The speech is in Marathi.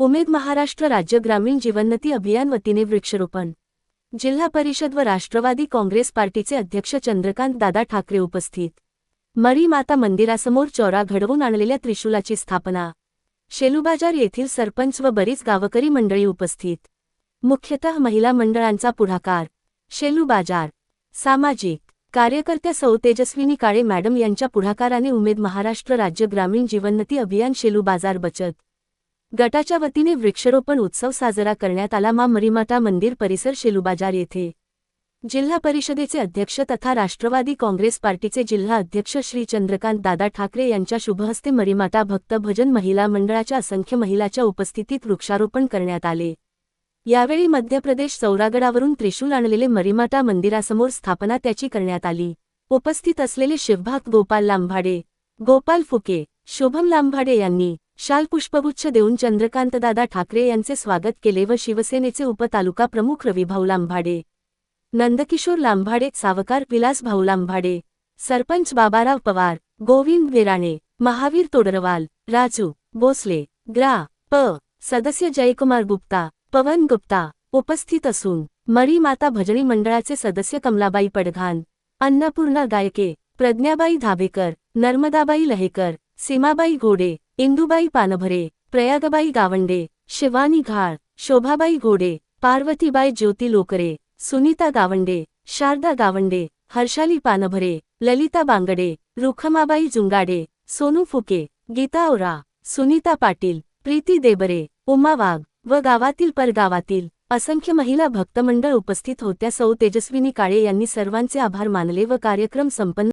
उमेद महाराष्ट्र राज्य ग्रामीण जीवन्नती अभियान वतीने वृक्षरोपण. जिल्हा परिषद व राष्ट्रवादी काँग्रेस पार्टीचे अध्यक्ष चंद्रकांत दादा ठाकरे उपस्थित. मरी माता मंदिरासमोर चौरा घडवून आणलेल्या त्रिशूलाची स्थापना. शेलूबाजार येथील सरपंच व बरीच गावकरी मंडळी उपस्थित. मुख्यतः महिला मंडळांचा पुढाकार. शेलू बाजार सामाजिक. कार्यकर्त्या सौ तेजस्विनी काळे मॅडम यांच्या पुढाकाराने उमेद महाराष्ट्र राज्य ग्रामीण जीवनोन्नती अभियान शेलू बाजार बचत. गटाच्या वतीने वृक्षारोपण उत्सव साजरा करण्यात आला. मा मरीमाता मंदिर परिसर शेलूबाजार येथे जिल्हा परिषदेचे अध्यक्ष तथा राष्ट्रवादी काँग्रेस पार्टीचे जिल्हा अध्यक्ष श्री चंद्रकांत दादा ठाकरे यांच्या शुभहस्ते मरीमाता भक्त भजन महिला मंडळाच्या असंख्य महिलाच्या उपस्थितीत वृक्षारोपण करण्यात आले. यावेळी मध्य प्रदेश चौरागडावरून त्रिशूल आणलेले मरीमाता मंदिरासमोर स्थापना त्याची करण्यात आली. उपस्थित असलेले शिवभाग गोपाल लांभाडे गोपाल फुके शुभम लांभाडे यांनी शालपुष्पगुच्छ देऊन चंद्रकांतदादा ठाकरे यांचे स्वागत केले व शिवसेनेचे उपतालुका प्रमुख रविभाऊ लांभाडे नंदकिशोर लांभाडे सावकार विलासभाऊ लांभाडे सरपंच बाबाराव पवार गोविंद वेराणे महावीर तोडरवाल राजू भोसले ग्रा प सदस्य जयकुमार गुप्ता पवन गुप्ता उपस्थित असून मरी माता भजनी मंडळाचे सदस्य कमलाबाई पडघान अन्नपूर्णा गायके प्रज्ञाबाई धाबेकर नर्मदाबाई लहेकर सीमाबाई घोडे इंदुबाई पानभरे प्रयागबाई गावंडे शिवानी घाळ शोभाबाई घोडे पार्वतीबाई ज्योती लोकरे सुनीता गावंडे शारदा गावंडे हर्षाली पानभरे ललिता बांगडे रुखमाबाई जुंगाडे सोनू फुके गीता ओरा सुनीता पाटील प्रीती देबरे उमा वाघ व गावातील परगावातील असंख्य महिला भक्तमंडळ उपस्थित होत्या. सौ तेजस्विनी काळे यांनी सर्वांचे आभार मानले व कार्यक्रम संपन्न